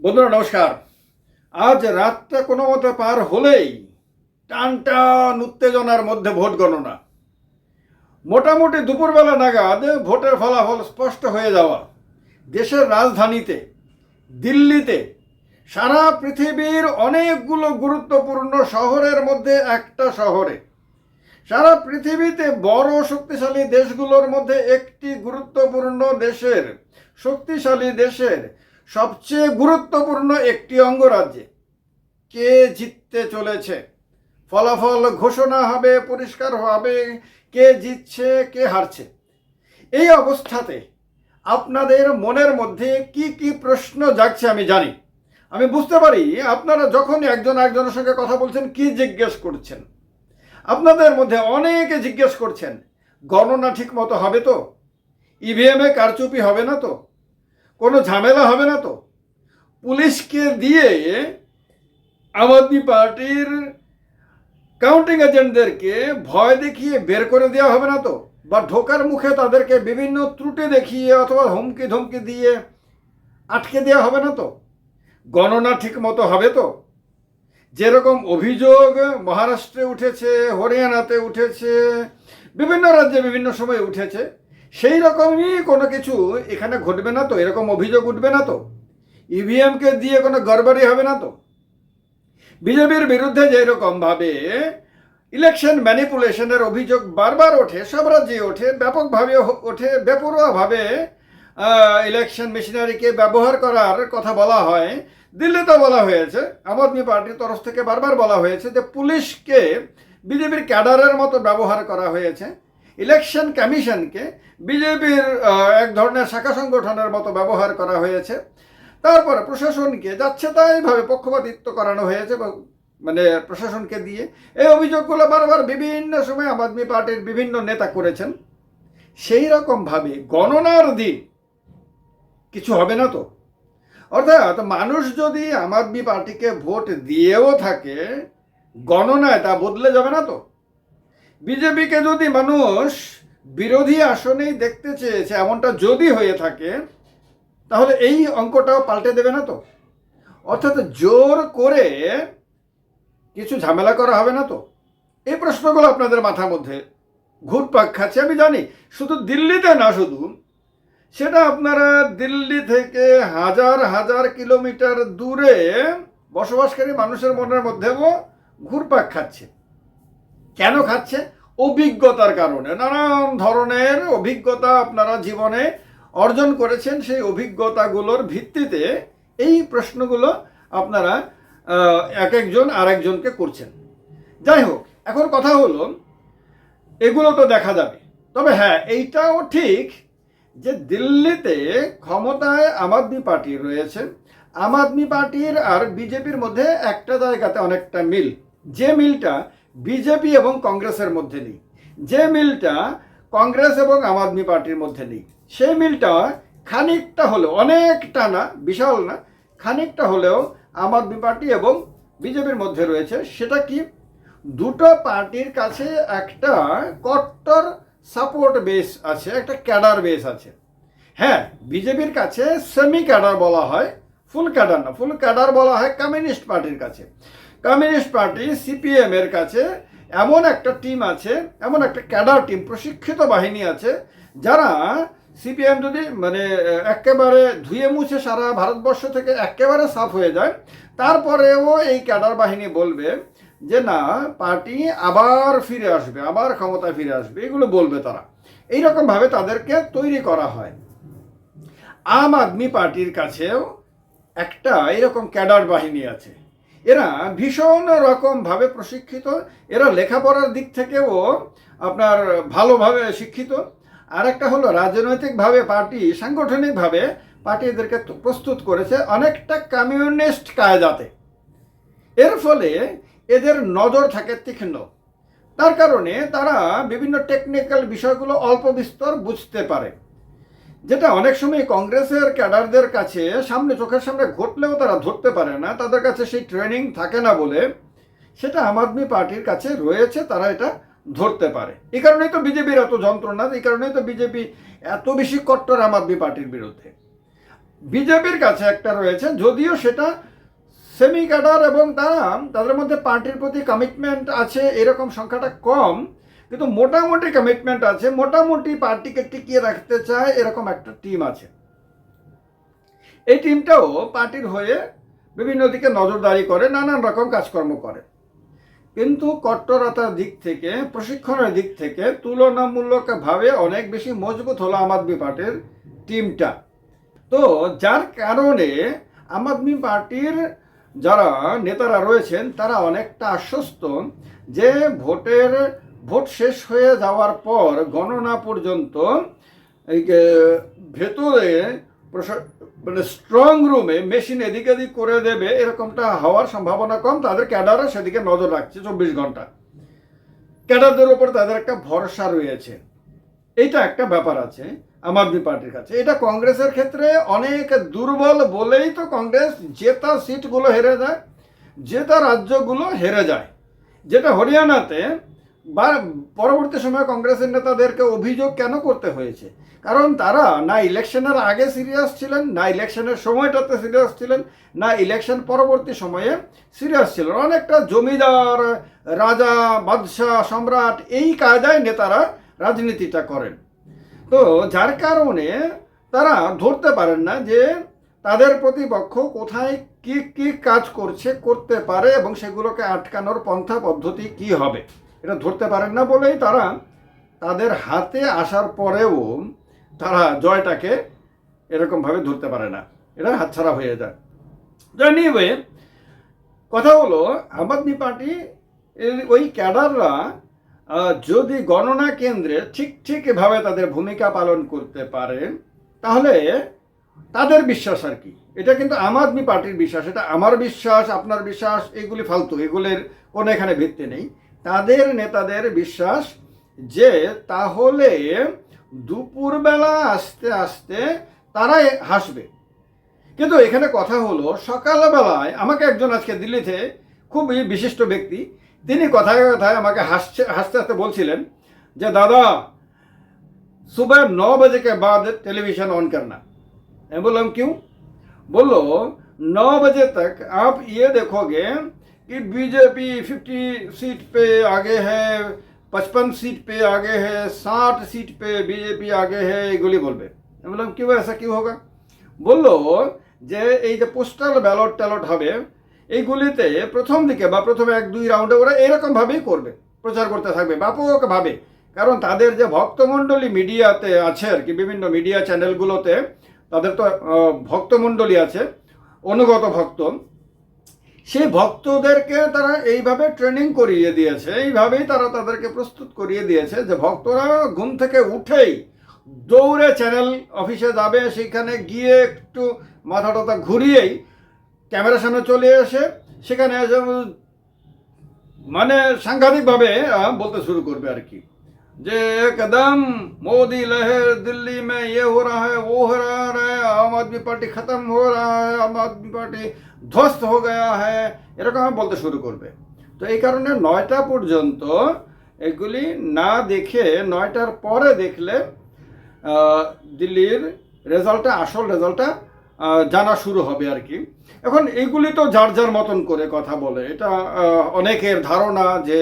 বন্ধুরা, নমস্কার। আজ রাতটা কোনো মতে পার হলেই টান টান উত্তেজনার মধ্যে ভোট গণনা। মোটামুটি দুপুরবেলা নাগাদ ভোটের ফলাফল স্পষ্ট হয়ে যাওয়া। দেশের রাজধানীতে, দিল্লিতে, সারা পৃথিবীর অনেকগুলো গুরুত্বপূর্ণ শহরের মধ্যে একটা শহরে। সারা পৃথিবীতে বড় শক্তিশালী দেশগুলোর মধ্যে একটি গুরুত্বপূর্ণ দেশের, শক্তিশালী দেশের সবচেয়ে গুরুত্বপূর্ণ একটি অঙ্গরাজ্যে কে জিততে চলেছে? ফলাফল ঘোষণা হবে, পরিষ্কার হবে, কে জিতছে, কে হারছে? এই অবস্থাতে আপনাদের মনের মধ্যে কি কি প্রশ্ন জাগছে আমি জানি। আমি বুঝতে পারি আপনারা যখন একজন একজনের সঙ্গে কথা বলছেন, কি জিজ্ঞেস করছেন? আপনাদের মধ্যে অনেকে জিজ্ঞেস করছেন, গণনা ঠিক মতো হবে তো? ইভিএমে কারচুপি হবে না তো? কোনো ঝামেলা হবে না তো? পুলিশকে দিয়ে আম আদমি পার্টির কাউন্টিং এজেন্টদেরকে ভয় দেখিয়ে বের করে দেওয়া হবে না তো? বা ঢোকার মুখে তাদেরকে বিভিন্ন ত্রুটি দেখিয়ে অথবা হুমকি ধমকি দিয়ে আটকে দেওয়া হবে না তো? গণনা ঠিক মতো হবে তো? যেরকম অভিযোগ মহারাষ্ট্রে উঠেছে, হরিয়ানাতে উঠেছে, বিভিন্ন রাজ্যে বিভিন্ন সময় উঠেছে সেই রকমই কোনো কিছু এখানে ঘটবে না তো, এরকম অভিযোগ উঠবে না তো। ইভিএমকে দিয়ে কোনো গড়বড়ি হবে না তো। বিজেপির বিরুদ্ধে যেরকমভাবে ইলেকশন ম্যানিপুলেশনের অভিযোগ বারবার ওঠে, সব রাজ্যে ওঠে, ব্যাপকভাবে ওঠে, বেপরোয়াভাবে ইলেকশন মেশিনারিকে ব্যবহার করার কথা বলা হয়। দিল্লিতে বলা হয়েছে, আম আদমি পার্টির তরফ থেকে বারবার বলা হয়েছে যে পুলিশকে বিজেপির ক্যাডারের মতো ব্যবহার করা হয়েছে। ইলেকশন কমিশনকে বিজেপির এক ধরনের শাখা সংগঠনের মতো ব্যবহার করা হয়েছে। তারপরে প্রশাসনকে যাচ্ছে তাইভাবে পক্ষপাতিত্ব করানো হয়েছে মানে প্রশাসনকে দিয়ে। এই অভিযোগগুলো বারবার বিভিন্ন সময় আম আদমি পার্টির বিভিন্ন নেতা করেছেন। সেই রকমভাবে গণনার দিন কিছু হবে না তো? অর্থাৎ মানুষ যদি আম আদমি পার্টিকে ভোট দিয়েও থাকে, গণনায় তা বদলে যাবে না তো? বিজেপিকে যদি মানুষ বিরোধী আসনেই দেখতে চেয়েছে, এমনটা যদি হয়ে থাকে, তাহলে এই অঙ্কটাও পাল্টে দেবে না তো? অর্থাৎ জোর করে কিছু ঝামেলা করা হবে না তো? এই প্রশ্নগুলো আপনাদের মাথার মধ্যে ঘুরপাক খাচ্ছে, আমি জানি। শুধু দিল্লিতে না, শুধু সেটা আপনারা দিল্লি থেকে হাজার হাজার কিলোমিটার দূরে বসবাসকারী মানুষের মনের মধ্যেও ঘুরপাক খাচ্ছে। কেন খাচ্ছে? অভিজ্ঞতার কারণে। নানান ধরনের অভিজ্ঞতা আপনারা জীবনে অর্জন করেছেন। সেই অভিজ্ঞতাগুলোর ভিত্তিতে এই প্রশ্নগুলো আপনারা এক একজন আর একজনকে করছেন। যাই হোক, এখন কথা হলো, এগুলো তো দেখা যাবে। তবে হ্যাঁ এইটাও ঠিক যে দিল্লিতে ক্ষমতায় আম আদমি পার্টি রয়েছে। আম আদমি পার্টির আর বিজেপির মধ্যে একটা জায়গাতে অনেকটা মিল। যে মিলটা বিজেপি এবং কংগ্রেসের মধ্যে নেই। যে মিলটা কংগ্রেস এবং আম আদমি পার্টির মধ্যে নেই, সেই মিলটা খানিকটা হলেও, অনেকটা না, বিশাল না, খানিকটা হলেও আম আদমি পার্টি এবং বিজেপির মধ্যে রয়েছে। সেটা কি? দুটো পার্টির কাছে একটা কট্টর সাপোর্ট বেস আছে, একটা ক্যাডার বেস আছে। হ্যাঁ বিজেপির কাছে সেমি ক্যাডার বলা হয়, ফুল ক্যাডার না, ফুল ক্যাডার বলা হয় কমিউনিস্ট পার্টির কাছে। কমিউনিস্ট পার্টি সিপিএম এর কাছে এমন একটা টিম আছে, এমন একটা ক্যাডার টিম, প্রশিক্ষিত বাহিনী আছে, যারা সিপিএম যদি মানে একেবারে ধুয়ে মুছে সারা ভারতবর্ষ থেকে একেবারে সাফ হয়ে যায়, তারপরেও এই ক্যাডার বাহিনী বলবে যে, না, পার্টি আবার ফিরে আসবে, আবার ক্ষমতায় ফিরে আসবে। এগুলো বলবে তারা। এইরকমভাবে তাদেরকে তৈরি করা হয়। আম আদমি পার্টির কাছেও একটা এরকম ক্যাডার বাহিনী আছে। এরা ভীষণ রকমভাবে প্রশিক্ষিত, এরা লেখাপড়ার দিক থেকেও আপনার ভালোভাবে শিক্ষিত। আর একটা হলো রাজনৈতিকভাবে পার্টি সাংগঠনিকভাবে পার্টি এদেরকে প্রস্তুত করেছে অনেকটা কমিউনিস্ট কায়দাতে। এর ফলে এদের নজর থাকে তীক্ষ্ণ। তার কারণে তারা বিভিন্ন টেকনিক্যাল বিষয়গুলো অল্প বিস্তর বুঝতে পারে। যেটা অনেক সময় কংগ্রেসের ক্যাডারদের কাছে সামনে চোখের সামনে ঘটলেও তারা ধরতে পারে না, তাদের কাছে সেই ট্রেনিং থাকে না বলে সেটা আম আদমি পার্টির কাছে রয়েছে, তারা এটা ধরতে পারে। এই কারণেই তো বিজেপির এত যন্ত্রণা, এই কারণেই তো বিজেপি এত বেশি কট্টর আম আদমি পার্টির বিরুদ্ধে। বিজেপির কাছে একটা রয়েছে, যদিও সেটা সেমি ক্যাডার এবং তারা তাদের মধ্যে পার্টির প্রতি কমিটমেন্ট আছে, এরকম সংখ্যাটা কম কিন্তু মোটামুটি কমিটমেন্ট আছে, মোটামুটি পার্টিকে টিকিয়ে রাখতে চায় এরকম একটা টিম আছে। এই টিমটাও পার্টির হয়ে বিভিন্ন দিকে নজরদারি করে, নানান রকম কাজকর্ম করে। কিন্তু কট্টরতার দিক থেকে, প্রশিক্ষণের দিক থেকে তুলনামূলকভাবে অনেক বেশি মজবুত হলো আম আদমি পার্টির টিমটা তো যার কারণে আম আদমি পার্টির যারা নেতারা রয়েছেন, তারা অনেকটা আশ্বস্ত যে ভোটের ভোট শেষ হয়ে যাওয়ার পর গণনা পর্যন্ত ভেতরে মানে স্ট্রং রুমে মেশিন এদিক এদিক করে দেবে, এরকমটা হওয়ার সম্ভাবনা কম। তাদের ক্যাডারও সেদিকে নজর রাখছে চব্বিশ ঘণ্টা। ক্যাডারদের উপর তাদের একটা ভরসা রয়েছে। এইটা একটা ব্যাপার আছে আম আদমি পার্টির কাছে। এটা কংগ্রেসের ক্ষেত্রে অনেক দুর্বল বলেই তো কংগ্রেস জেতা সিটগুলো হেরে যায়, জেতা রাজ্যগুলো হেরে যায়। যেটা হরিয়ানাতে বা পরবর্তী সময়ে কংগ্রেসের নেতাদেরকে অভিযোগ কেন করতে হয়েছে? কারণ তারা না ইলেকশনের আগে সিরিয়াস ছিলেন, না ইলেকশনের সময়টাতে সিরিয়াস ছিলেন, না ইলেকশন পরবর্তী সময়ে সিরিয়াস ছিলেন। অনেকটা জমিদার, রাজা, বাদশাহ, সম্রাট এই কায়দায় নেতারা রাজনীতিটা করেন। তো যার কারণে তারা ধরতে পারেন না যে তাদের প্রতিপক্ষ কোথায় কি কি কাজ করছে, করতে পারে এবং সেগুলোকে আটকানোর পন্থা পদ্ধতি কি হবে। এটা ধরতে পারেন না বলেই তারা তাদের হাতে আসার পরেও তারা জয়টাকে এরকমভাবে ধরতে পারে না। এটা হাতছাড়া হয়ে যায়। নিয়ে কথা হলো, আম আদমি পার্টি ওই ক্যাডাররা যদি গণনা কেন্দ্রে ঠিক ঠিকভাবে তাদের ভূমিকা পালন করতে পারে, তাহলে তাদের বিশ্বাস আর কি? এটা কিন্তু আম আদমি পার্টির বিশ্বাস, এটা আমার বিশ্বাস, আপনার বিশ্বাস, এগুলি ফালতু, এগুলির কোনো এখানে ভিত্তি নেই। তাদের নেতাদের বিশ্বাস যে তাহলে দুপুরবেলা আস্তে আস্তে তারাই হাসবে কিন্তু এখানে কথা হলো সকালবেলায় আমাকে একজন আজকে দিল্লিতে খুবই বিশিষ্ট ব্যক্তি তিনি কথায় কথায় আমাকে হাসছে হাসতে হাসতে বলছিলেন যে দাদা सुबह नौ बजे के बाद टेलीविजन ऑन करना मैं बोला क्यों बोलो नौ बजे तक आप ये देखोगे कि बीजेपी 50 सीट पे आगे है पचपन सीट पे आगे है साठ सीट पे बीजेपी आगे है এগুলি বলবে আমি বললাম কিউ ऐसा क्यों होगा বললো যে এই যে পোস্টাল ব্যালট ট্যালট হবে এইগুলিতে প্রথম দিকে বা প্রথমে এক দুই রাউন্ডে ওরা এরকমভাবেই করবে প্রচার করতে থাকবে ব্যাপকভাবে কারণ তাদের যে ভক্তমণ্ডলী মিডিয়াতে আছে আর কি বিভিন্ন মিডিয়া চ্যানেলগুলোতে তাদের তো আহ, ভক্তমণ্ডলী আছে অনুগত ভক্ত সেই ভক্তদেরকে তারা এইভাবে ট্রেনিং করিয়ে দিয়েছে, এইভাবেই তারা তাদেরকে প্রস্তুত করিয়ে দিয়েছে যে ভক্তরা ঘুম থেকে উঠেই দৌড়ে চ্যানেল অফিসে যাবে, সেখানে গিয়ে একটু মাথা টাথা ঘুরিয়েই ক্যামেরার সামনে চলে এসে সেখানে মানে সাংঘাতিকভাবে বলতে শুরু করবে আর কি। যে একদম मोदी लहर दिल्ली में ये हो रहा है वो हो रहा है आम आदमी पार्टी खत्म हो रहा है आम आदमी पार्टी ধ্বস্ত हो गया है এরকম বলতে শুরু করবে তো এই কারণে নয়টা পর্যন্ত এগুলি না দেখে নয়টার পরে দেখলে আহ, দিল্লির রেজাল্টটা আসল রেজাল্টটা আহ, জানা শুরু হবে আর কি এখন এইগুলি তো যার যার মতন করে কথা বলে এটা আহ, অনেকের ধারণা যে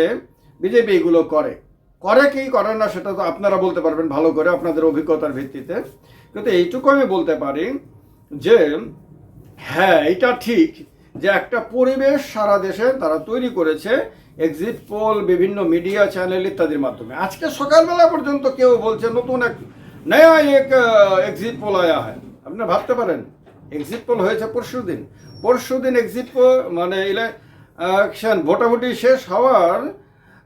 বিজেপি এগুলো করে করে কি করে না সেটা তো আপনারা বলতে পারবেন ভালো করে আপনাদের অভিজ্ঞতার ভিত্তিতে। কিন্তু এইটুকু আমি বলতে পারি যে হ্যাঁ এটা ঠিক যে একটা পরিবেশ সারা দেশে তারা তৈরি করেছে এক্সিট পোল বিভিন্ন মিডিয়া চ্যানেল ইত্যাদির মাধ্যমে। আজকে সকালবেলা পর্যন্ত কেউ বলছে নতুন এক নয়া এক এক্সিট পোল আয়া হয়। আপনি ভাবতে পারেন এক্সিট পোল হয়েছে পরশু দিন পরশু দিন এক্সিট পোল মানে ইলেকশন ভোটাভুটি শেষ হওয়ার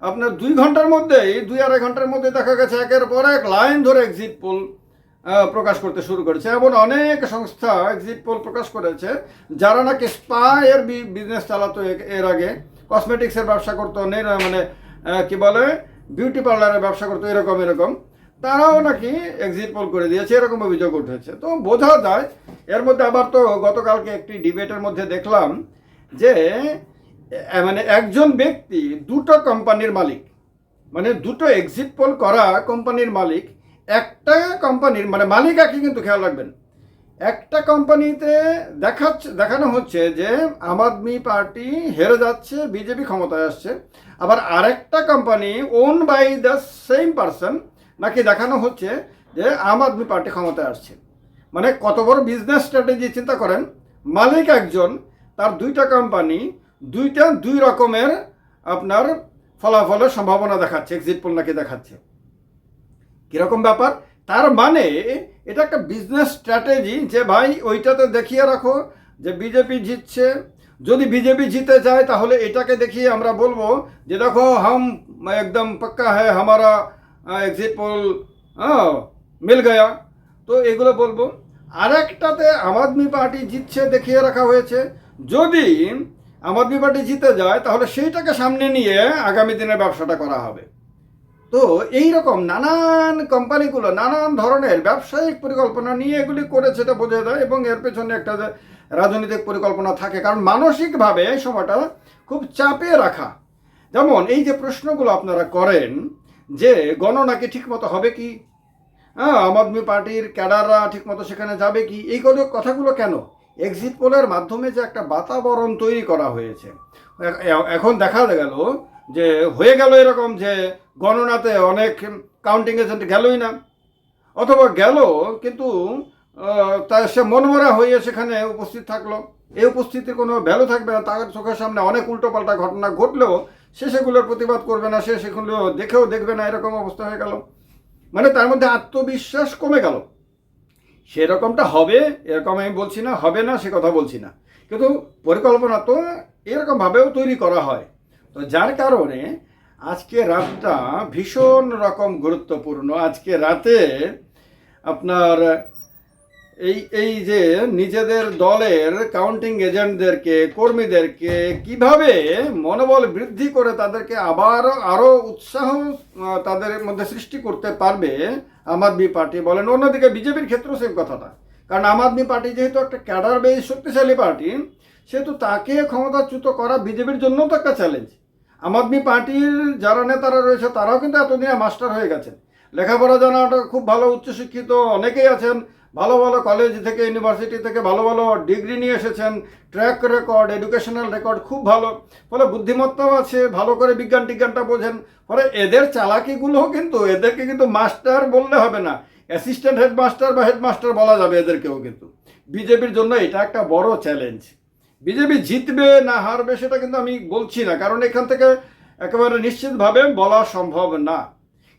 আপনার দুই ঘণ্টার মধ্যেই, দুই আড়াই ঘণ্টার মধ্যে দেখা গেছে একের পর এক লাইন ধরে এক্সিট পোল প্রকাশ করতে শুরু করেছে এমন অনেক সংস্থা এক্সিট পোল প্রকাশ করেছে, যারা নাকি স্পা এর বিজনেস চালাতো এর আগে কসমেটিক্সের ব্যবসা করতো মানে কি বলে বিউটি পার্লারের ব্যবসা করতো, এরকম এরকম, তারাও নাকি এক্সিট পোল করে দিয়েছে, এরকম অভিযোগ উঠেছে। তো বোঝা যায়, এর মধ্যে আবার তো গতকালকে একটি ডিবেটের মধ্যে দেখলাম যে মানে একজন ব্যক্তি দুটো কোম্পানির মালিক মানে দুটো এক্সিট পোল করা কোম্পানির মালিক, একটা কোম্পানির মানে মালিক একই কিন্তু খেয়াল রাখবেন, একটা কোম্পানিতে দেখাচ্ছে, দেখানো হচ্ছে যে আম আদমি পার্টি হেরে যাচ্ছে, বিজেপি ক্ষমতায় আসছে, আবার আরেকটা company own by the same person নাকি দেখানো হচ্ছে যে আম আদমি পার্টি ক্ষমতায় আসছে। মানে কত বড় বিজনেস স্ট্র্যাটেজি চিন্তা করেন, মালিক একজন, তার দুইটা কোম্পানি দুইটা দুই রকমের আপনার ফলাফলের সম্ভাবনা দেখাচ্ছে এক্সিট পোল নাকি দেখাচ্ছে। কীরকম ব্যাপার? তার মানে এটা একটা বিজনেস স্ট্র্যাটেজি যে ভাই ওইটাতে দেখিয়ে রাখো যে বিজেপি জিতছে। যদি বিজেপি জিতে যায় তাহলে এটাকে দেখিয়ে আমরা বলব যে দেখো হাম একদম পাক্কা হ্যাঁ হামারা এক্সিট পোল মিল গয়া। তো এগুলো বলব। আরেকটাতে আম আদমি পার্টি জিতছে দেখিয়ে রাখা হয়েছে। যদি আম আদমি পার্টি জিতে যায়, তাহলে সেইটাকে সামনে নিয়ে আগামী দিনের ব্যবসাটা করা হবে। তো এই রকম নানান কোম্পানিগুলো, নানান ধরনের ব্যবসায়িক পরিকল্পনা নিয়ে এগুলি করে সেটা বোঝা যায় এবং এর পেছনে একটা রাজনৈতিক পরিকল্পনা থাকে। কারণ মানসিকভাবে এই সময়টা খুব চাপে রাখা। যেমন এই যে প্রশ্নগুলো আপনারা করেন যে গণনা কি ঠিকমতো হবে কি? হ্যাঁ আম আদমি পার্টির ক্যাডাররা ঠিকমতো সেখানে যাবে কি? এইগুলো কথাগুলো কেন? এক্সিট পোলের মাধ্যমে যে একটা বাতাবরণ তৈরি করা হয়েছে। এখন দেখা গেল যে হয়ে গেল এরকম যে গণনাতে অনেক কাউন্টিং এজেন্ট গেলই না। অথবা গেল কিন্তু তা সে মনমরা হয়ে সেখানে উপস্থিত থাকল। এই উপস্থিতির কোনো ভ্যালু থাকবে না। তার চোখের সামনে অনেক উল্টোপাল্টা ঘটনা ঘটলেও সে সেগুলোর প্রতিবাদ করবে না। সে সেগুলো দেখেও দেখবে না। এরকম অবস্থা হয়ে গেল। মানে তার মধ্যে আত্মবিশ্বাস কমে গেল। সেরকমটা হবে, এরকম আমি বলছি না, হবে না, সে কথা বলছি না। কিন্তু পরিকল্পনা তো এরকমভাবেও তৈরি করা হয়। তো যার কারণে আজকে রাতটা ভীষণ রকম গুরুত্বপূর্ণ। আজকে রাতে আপনার এই এই যে নিজেদের দলের কাউন্টিং এজেন্টদেরকে কর্মীদেরকে কীভাবে মনোবল বৃদ্ধি করে তাদেরকে আবার আরও উৎসাহ তাদের মধ্যে সৃষ্টি করতে পারবে আম আদমি পার্টি বলেন। অন্যদিকে বিজেপির ক্ষেত্রেও সেম কথাটা। কারণ আম আদমি পার্টি যেহেতু একটা ক্যাডার বেশ শক্তিশালী পার্টি, সেহেতু তাকে ক্ষমতাচ্যুত করা বিজেপির জন্য তো একটা চ্যালেঞ্জ আম আদমি পার্টির যারা নেতারা রয়েছে, তারাও কিন্তু এতদিনে মাস্টার হয়ে গেছেন। লেখাপড়া জানাটা খুব ভালো, উচ্চশিক্ষিত, অনেকেই আছেন। ভালো ভালো কলেজ থেকে ইউনিভার্সিটি থেকে ভালো ভালো ডিগ্রি নিয়ে এসেছেন। ট্র্যাক রেকর্ড এডুকেশনাল রেকর্ড খুব ভালো। ফলে বুদ্ধিমত্তাও আছে, ভালো করে বিজ্ঞান টিজ্ঞানটা বোঝেন। ফলে এদের চালাকিগুলোও কিন্তু, এদেরকে কিন্তু মাস্টার বললে হবে না। অ্যাসিস্ট্যান্ট হেডমাস্টার বা হেডমাস্টার বলা যাবে এদেরকেও কিন্তু। বিজেপির জন্য এটা একটা বড় চ্যালেঞ্জ বিজেপি জিতবে না হারবে সেটা কিন্তু আমি বলছি না, কারণ এখান থেকে একেবারে নিশ্চিতভাবে বলা সম্ভব না।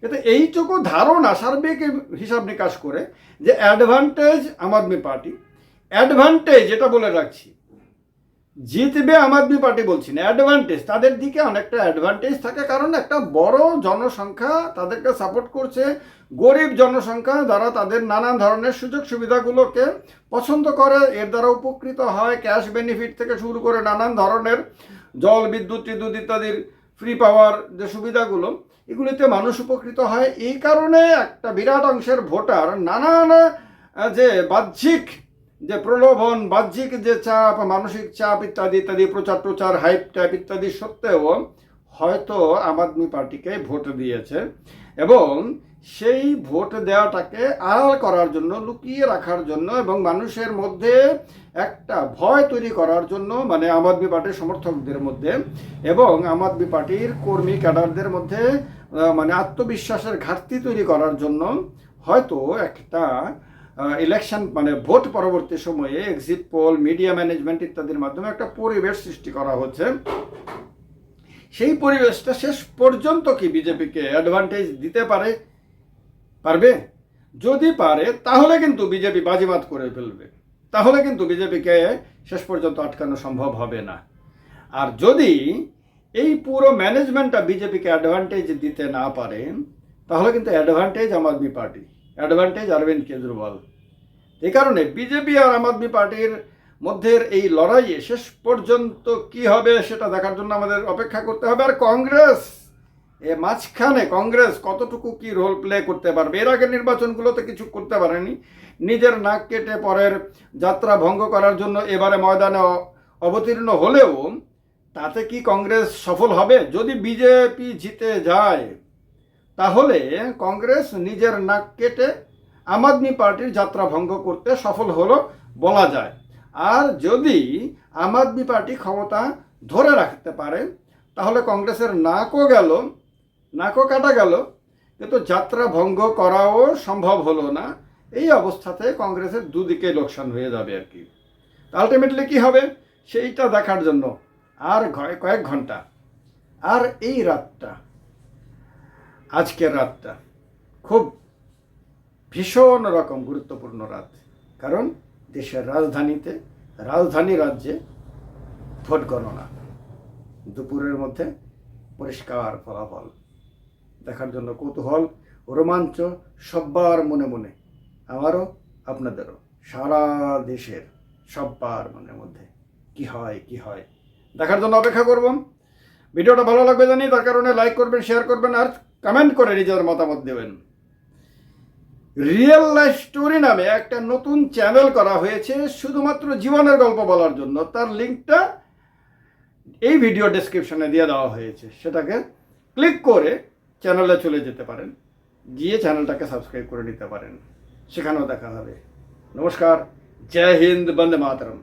কিন্তু এইটুকু ধারণা, সার্বিক হিসাব নিকাশ করে যে advantage Aam Aadmi party advantage এটা বলে রাখছি, জিতবে আম আদমি পার্টি বলছি না অ্যাডভান্টেজ তাদের দিকে অনেকটা অ্যাডভান্টেজ থাকে কারণ একটা বড় জনসংখ্যা তাদেরকে সাপোর্ট করছে, গরিব জনসংখ্যা যারা তাদের নানান ধরনের সুযোগ সুবিধাগুলোকে পছন্দ করে, এর দ্বারা উপকৃত হয় ক্যাশ বেনিফিট থেকে শুরু করে নানান ধরনের জল, বিদ্যুৎ টিদ্যুৎ ইত্যাদির ফ্রি পাওয়ার যে সুবিধাগুলো এগুলিতে মানুষ উপকৃত হয়। এই কারণে একটা বিরাট অংশের ভোটার নানান যে বাহ্যিক যে প্রলোভন, বাহ্যিক যে চাপ, মানসিক চাপ ইত্যাদি ইত্যাদি, প্রচার প্রচার হাইপ টাইপ ইত্যাদি সত্ত্বেও হয়তো আম আদমি পার্টিকে ভোট দিয়েছে। এবং সেই ভোট দেওয়াটাকে আড়াল করার জন্য, লুকিয়ে রাখার জন্য এবং মানুষের মধ্যে একটা ভয় তৈরি করার জন্য মানে আম আদমি পার্টির সমর্থকদের মধ্যে এবং আম আদমি পার্টির কর্মী ক্যাডারদের মধ্যে মানে আত্মবিশ্বাসের ঘাটতি তৈরি করার জন্য হয়তো একটা ইলেকশন মানে ভোট পরবর্তী সময়ে এক্সিট পোল মিডিয়া ম্যানেজমেন্ট ইত্যাদির মাধ্যমে একটা পরিবেশ সৃষ্টি করা হচ্ছে। সেই পরিবেশটা শেষ পর্যন্ত কি বিজেপিকে অ্যাডভান্টেজ দিতে পারে? পারবে? যদি পারে, তাহলে কিন্তু বিজেপি বাজিমাত করে ফেলবে। তাহলে কিন্তু বিজেপিকে শেষ পর্যন্ত আটকানো সম্ভব হবে না। আর যদি এই পুরো ম্যানেজমেন্টটা বিজেপিকে অ্যাডভান্টেজ দিতে না পারে, তাহলে কিন্তু advantage Aam Aadmi party. Advantage Arvind Kejriwal. এই কারণে বিজেপি আর আম আদমি পার্টির মধ্যের এই লড়াইয়ে শেষ পর্যন্ত কি হবে সেটা দেখার জন্য আমাদের অপেক্ষা করতে হবে। আর কংগ্রেস! এ মাঝখানে কংগ্রেস কতটুকু কি রোল প্লে করতে পারবে? এর আগের নির্বাচনগুলোতে কিছু করতে পারেনি। নিজের নাক কেটে পরের যাত্রা ভঙ্গ করার জন্য এবারে ময়দানে অবতীর্ণ হলেও তাতে কি কংগ্রেস সফল হবে? যদি বিজেপি জিতে যায়, তাহলে কংগ্রেস নিজের নাক কেটে আম আদমি পার্টির যাত্রা ভঙ্গ করতে সফল হলো বলা যায়। আর যদি আম আদমি পার্টি ক্ষমতা ধরে রাখতে পারে, তাহলে কংগ্রেসের নাকও গেল। নাকও কাটা গেল। কিন্তু যাত্রা ভঙ্গ করাও সম্ভব হলো না। এই অবস্থাতে কংগ্রেসের দুদিকে লোকসান হয়ে যাবে আর কি। আলটিমেটলি কি হবে? সেইটা দেখার জন্য আর কয়েক ঘণ্টা। আর এই রাতটা, আজকের রাতটা খুব ভীষণ রকম গুরুত্বপূর্ণ রাত। কারণ দেশের রাজধানীতে, রাজধানী রাজ্যে ভোট গণনা। দুপুরের মধ্যে পরিষ্কার ফলাফল। দেখার জন্য কৌতূহল রোমাঞ্চ সব্বার মনে মনে, আমারও আপনাদেরও, সারা দেশের সব্বার মনের মধ্যে। কি হয় কি হয়? দেখার জন্য অপেক্ষা করব। ভিডিওটা ভালো লাগবে জানি, তার কারণে লাইক করবেন শেয়ার করবেন, আর কমেন্ট করে নিজের মতামত দেবেন। রিয়েল লাইফ স্টোরি নামে একটা নতুন চ্যানেল করা হয়েছে, শুধুমাত্র জীবনের গল্প বলার জন্য। তার লিঙ্কটা এই ভিডিও ডেসক্রিপশনে দিয়ে দেওয়া হয়েছে। সেটাকে ক্লিক করে চ্যানেলে চলে যেতে পারেন, গিয়ে চ্যানেলটাকে সাবস্ক্রাইব করে নিতে পারেন। সেখানেও দেখা হবে। নমস্কার, জয় হিন্দ, বন্দে মাতরম।